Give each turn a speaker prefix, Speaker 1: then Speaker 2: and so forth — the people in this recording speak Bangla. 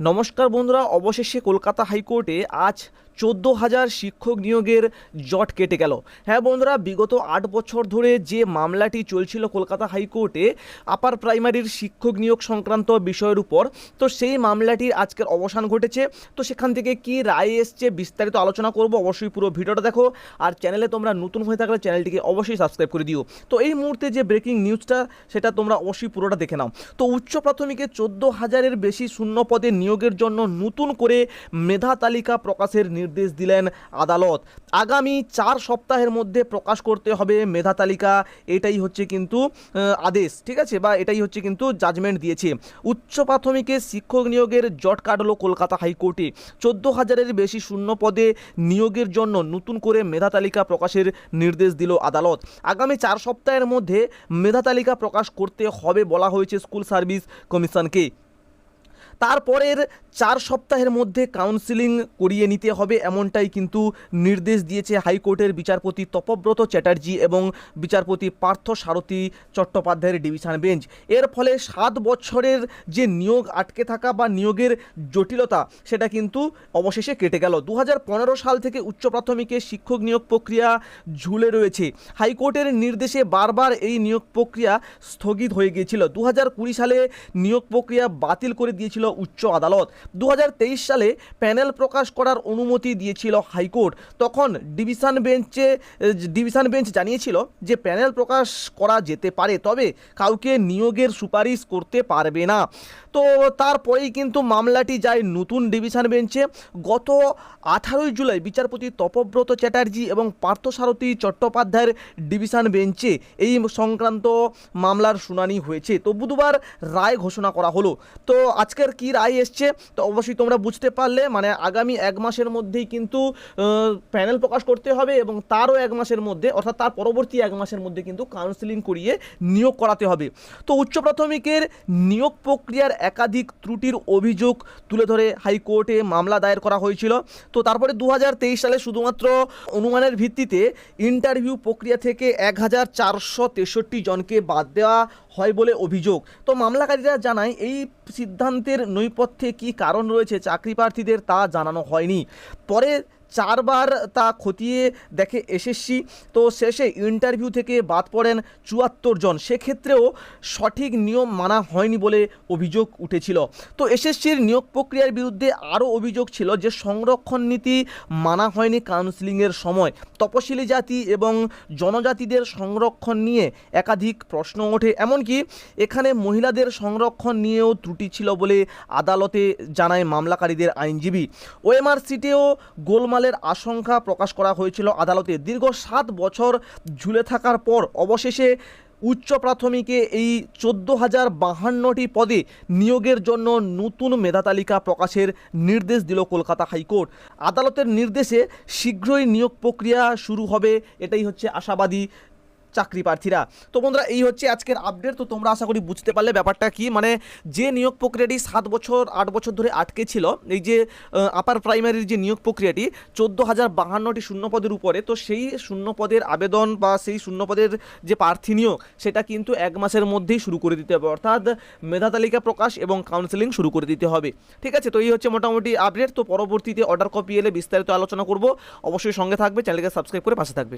Speaker 1: নমস্কার বন্ধুরা, অবশেষে কলকাতা হাইকোর্টে আজ চোদ্দ হাজার শিক্ষক নিয়োগের জট কেটে গেল। হ্যাঁ বন্ধুরা, বিগত আট বছর ধরে যে মামলাটি চলছিল কলকাতা হাইকোর্টে, আপার প্রাইমারির শিক্ষক নিয়োগ সংক্রান্ত বিষয়ের উপর, তো সেই মামলাটির আজকের অবসান ঘটেছে। তো সেখান থেকে কি রায় এসছে বিস্তারিত আলোচনা করব, অবশ্যই পুরো ভিডিওটা দেখো। আর চ্যানেলে তোমরা নতুন হয়ে থাকলে চ্যানেলটিকে অবশ্যই সাবস্ক্রাইব করে দিও। তো এই মুহূর্তে যে ব্রেকিং নিউজটা, সেটা তোমরা অবশ্যই পুরোটা দেখে নাও। তো উচ্চ প্রাথমিকে চোদ্দ হাজারের বেশি শূন্য পদে নিয়োগের জন্য নতুন করে মেধা তালিকা প্রকাশের নির্দেশ দিলেন আদালত। আগামী চার সপ্তাহের মধ্যে প্রকাশ করতে হবে মেধা তালিকা। এটাই হচ্ছে কিন্তু আদেশ, ঠিক আছে? বা এটাই হচ্ছে কিন্তু জাজমেন্ট দিয়েছে। উচ্চ প্রাথমিকে শিক্ষক নিয়োগের জট কাটলো কলকাতা হাইকোর্টে। চোদ্দ হাজারের বেশি শূন্য পদে নিয়োগের জন্য নতুন করে মেধা তালিকা প্রকাশের নির্দেশ দিল আদালত। আগামী চার সপ্তাহের মধ্যে মেধা তালিকা প্রকাশ করতে হবে বলা হয়েছে স্কুল সার্ভিস কমিশনকে। তারপরের চার সপ্তাহের মধ্যে কাউন্সিলিং করিয়ে নিতে হবে, এমনটাই কিন্তু নির্দেশ দিয়েছে হাইকোর্টের বিচারপতি তপব্রত চ্যাটার্জি এবং বিচারপতি পার্থ সারথী চট্টোপাধ্যায়ের ডিভিশন বেঞ্চ। এর ফলে সাত বছরের যে নিয়োগ আটকে থাকা বা নিয়োগের জটিলতা, সেটা কিন্তু অবশেষে কেটে গেল। দু হাজার পনেরো সাল থেকে উচ্চ প্রাথমিকে শিক্ষক নিয়োগ প্রক্রিয়া ঝুলে রয়েছে। হাইকোর্টের নির্দেশে বারবার এই নিয়োগ প্রক্রিয়া স্থগিত হয়ে গিয়েছিল। দু হাজার কুড়ি সালে নিয়োগ প্রক্রিয়া বাতিল করে দিয়েছিল উচ্চ আদালত। দু হাজার তেইশ সালে প্যানেল প্রকাশ করার অনুমতি দিয়েছিল হাইকোর্ট। তখন ডিভিশন বেঞ্চে, ডিভিশন বেঞ্চ জানিয়েছিল যে প্যানেল প্রকাশ করা যেতে পারে, তবে কাউকে নিয়োগের সুপারিশ করতে পারবে না। তো তারপরেই কিন্তু মামলাটি যায় নতুন ডিভিশন বেঞ্চে। গত আঠারোই জুলাই বিচারপতি তপব্রত চ্যাটার্জি এবং পার্থসারথী চট্টোপাধ্যায়ের ডিভিশন বেঞ্চে এই সংক্রান্ত মামলার শুনানি হয়েছে। তো বুধবার রায় ঘোষণা করা হলো। তো আজকের কি রায় এসছে, তো অবশ্যই তোমরা বুঝতে পারলে। মানে আগামী এক মাসের মধ্যেই কিন্তু প্যানেল প্রকাশ করতে হবে এবং তারও এক মাসের মধ্যে, অর্থাৎ তার পরবর্তী এক মাসের মধ্যে কিন্তু কাউন্সিলিং করিয়ে নিয়োগ করাতে হবে। তো উচ্চ প্রাথমিকের নিয়োগ প্রক্রিয়ার একাধিক ত্রুটির অভিযোগ তুলে ধরে হাইকোর্টে মামলা দায়ের করা হয়েছিল। তো তারপরে দু হাজার তেইশ সালে শুধুমাত্র অনুমানের ভিত্তিতে ইন্টারভিউ প্রক্রিয়া থেকে এক হাজার চারশো তেষট্টি জনকে বাদ দেওয়া হয় বলে অভিযোগ। তো মামলাকারীরা জানায়, এই সিদ্ধান্তের নৈপথ্যে কি কারণ রয়েছে চাকরি প্রার্থীদের তা জানানো হয়নি। পরে চারবার তা খতিয়ে দেখে এসএসসি তো শেষে ইন্টারভিউ থেকে বাদ পড়েন চুয়াত্তর জন। সেক্ষেত্রেও সঠিক নিয়ম মানা হয়নি বলে অভিযোগ উঠেছিল। তো এসএসসির নিয়োগ প্রক্রিয়ার বিরুদ্ধে আরও অভিযোগ ছিল যে সংরক্ষণ নীতি মানা হয়নি কাউন্সিলিংয়ের সময়। তপশিলি জাতি এবং জনজাতিদের সংরক্ষণ নিয়ে একাধিক প্রশ্ন ওঠে। এমনকি এখানে মহিলাদের সংরক্ষণ নিয়েও ত্রুটি ছিল বলে আদালতে জানায় মামলাকারীদের আইনজীবী। ওএমআর সিটেও গোলমালের আশঙ্কা প্রকাশ করা হয়েছিল আদালতে। দীর্ঘ সাত বছর ঝুলে থাকার পর অবশেষে উচ্চ প্রাথমিকে এই চোদ্দ হাজার বাহান্নটি পদে নিয়োগের জন্য নতুন মেধা তালিকা প্রকাশের নির্দেশ দিল কলকাতা হাইকোর্ট। আদালতের নির্দেশে শীঘ্রই নিয়োগ প্রক্রিয়া শুরু হবে, এটাই হচ্ছে আশাবাদী চাকরি প্রার্থীরা। তো বন্ধুরা, এই হচ্ছে আজকের আপডেট তো তোমরা আশা করি বুঝতে পারলে ব্যাপারটা কি? মানে যে নিয়োগ প্রক্রিয়াটি সাত বছর, আট বছর ধরে আটকে ছিল, এই যে আপার প্রাইমারির যে নিয়োগ প্রক্রিয়াটি, চোদ্দ হাজার বাহান্নটি শূন্যপদের উপরে, তো সেই শূন্যপদের আবেদন বা সেই শূন্যপদের যে প্রার্থী নিয়োগ, সেটা কিন্তু এক মাসের মধ্যেই শুরু করে দিতে হবে। অর্থাৎ মেধা তালিকা প্রকাশ এবং কাউন্সেলিং শুরু করে দিতে হবে। ঠিক আছে? তো এই হচ্ছে মোটামুটি আপডেট তো পরবর্তীতে অর্ডার কপি এলে বিস্তারিত আলোচনা করব। অবশ্যই সঙ্গে থাকবে চ্যানেলকে সাবস্ক্রাইব করে পাশে থাকবে।